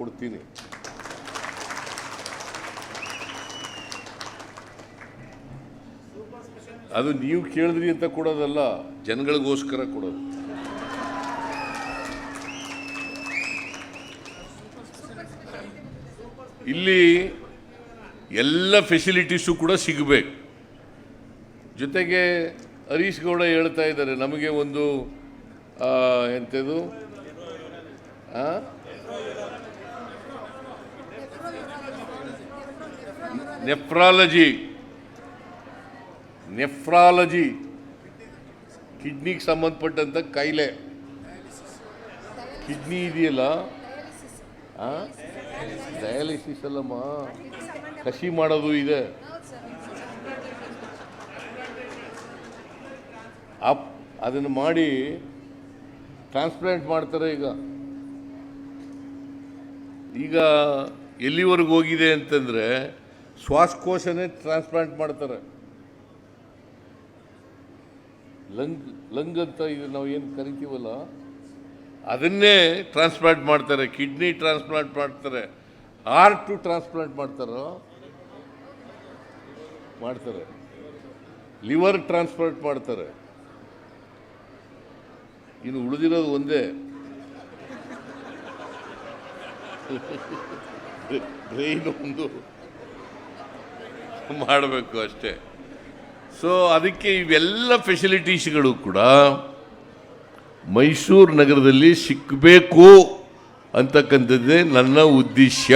ಕೊಡ್ತೀನಿ. ಅದು ನೀವು ಕೇಳಿದ್ರಿ ಅಂತ ಕೊಡೋದಲ್ಲ, ಜನಗಳಿಗೋಸ್ಕರ ಕೊಡೋದು. ಇಲ್ಲಿ ಎಲ್ಲ ಫೆಸಿಲಿಟೀಸು ಕೂಡ ಸಿಗಬೇಕು. ಜೊತೆಗೆ ಹರೀಶ್ ಗೌಡ ಹೇಳ್ತಾ ಇದ್ದಾರೆ, ನಮಗೆ ಒಂದು ಎಂಥದು? ಆ? ನೆಫ್ರಾಲಜಿ. ನೆಫ್ರಾಲಜಿ. ಕಿಡ್ನಿಗೆ ಸಂಬಂಧಪಟ್ಟಂಥ ಕಾಯಿಲೆ. ಕಿಡ್ನಿ ಇದೆಯಲ್ಲ? ಡಯಾಲಿಸಿಸ್ ಅಲ್ಲಮ್ಮ. ಕಸಿ ಮಾಡೋದು ಇದೆ. ಅಪ್, ಅದನ್ನು ಮಾಡಿ ಟ್ರಾನ್ಸ್ಪ್ಲಾಂಟ್ ಮಾಡ್ತಾರೆ ಈಗ. ಈಗ ಎಲ್ಲಿವರೆಗೂ ಹೋಗಿದೆ ಅಂತಂದರೆ ಶ್ವಾಸಕೋಶನೇ ಟ್ರಾನ್ಸ್ಪ್ಲಾಂಟ್ ಮಾಡ್ತಾರೆ. ಲಂಗ್ ಲಂಗ್ ಅಂತ ಇದು ನಾವು ಏನು ಕರಿತೀವಲ್ಲ, ಅದನ್ನೇ ಟ್ರಾನ್ಸ್ಪ್ಲಾಂಟ್ ಮಾಡ್ತಾರೆ. ಕಿಡ್ನಿ ಟ್ರಾನ್ಸ್ಪ್ಲಾಂಟ್ ಮಾಡ್ತಾರೆ. ಹಾರ್ಟು ಟ್ರಾನ್ಸ್ಪ್ಲಾಂಟ್ ಮಾಡ್ತಾರೋ, ಮಾಡ್ತಾರೆ. ಲಿವರ್ ಟ್ರಾನ್ಸ್ಪ್ಲಾಂಟ್ ಮಾಡ್ತಾರೆ. ಇನ್ನು ಉಳಿದಿರೋದು ಒಂದೇ. ಬ್ರೈನ್ ಒಂದು. ಮಾಡಬೇಕು ಅಷ್ಟೇ. ಸೊ ಅದಕ್ಕೆ ಇವೆಲ್ಲ ಫೆಸಿಲಿಟೀಸ್ಗಳು ಕೂಡ ಮೈಸೂರು ನಗರದಲ್ಲಿ ಸಿಕ್ಕಬೇಕು ಅಂತಕ್ಕಂಥದ್ದೇ ನನ್ನ ಉದ್ದೇಶ.